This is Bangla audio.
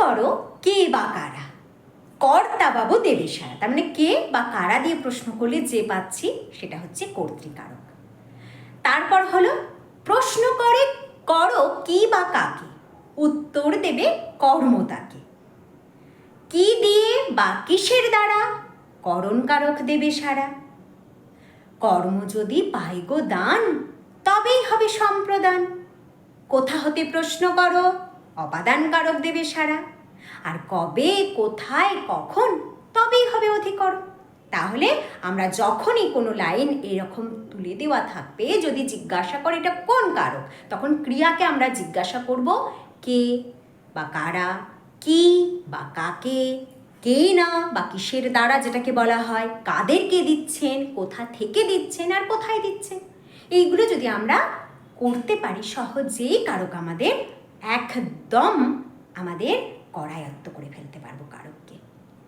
করো, কে বা কারা? কর্তা বাবু দেবে সারা। তার মানে কে বা কারা দিয়ে প্রশ্ন করলে যে পাচ্ছি সেটা হচ্ছে কর্তৃকারক। তারপর হলো, প্রশ্ন করে, করো কি বা কাকে? উত্তর দেবে কর্মতাকে কি দিয়ে বা কিসের দ্বারা? করণকারক দেবে সারা। কর্ম যদি পাই গো দান, তবেই হবে সম্প্রদান। কোথা হতে প্রশ্ন করো? অপাদানকারক দেবে সারা আর কবে, কোথায়, কখন, তবেই হবে অধিকরণ তাহলে আমরা যখনই কোনো লাইন এরকম তুলে দেওয়া থাকবে, যদি জিজ্ঞাসা করে এটা কোন কারক, তখন ক্রিয়াকে আমরা জিজ্ঞাসা করব, কে বা কারা, কি বা কাকে কে না বা কিসের দ্বারা যেটাকে বলা হয়, কাদেরকে দিচ্ছেন, কোথা থেকে দিচ্ছেন আর কোথায় দিচ্ছেন। এইগুলো যদি আমরা করতে পারি সহজেই কারক আমাদের একদম আমাদের করায়ত্ত করে ফেলতে পারব কারোকে।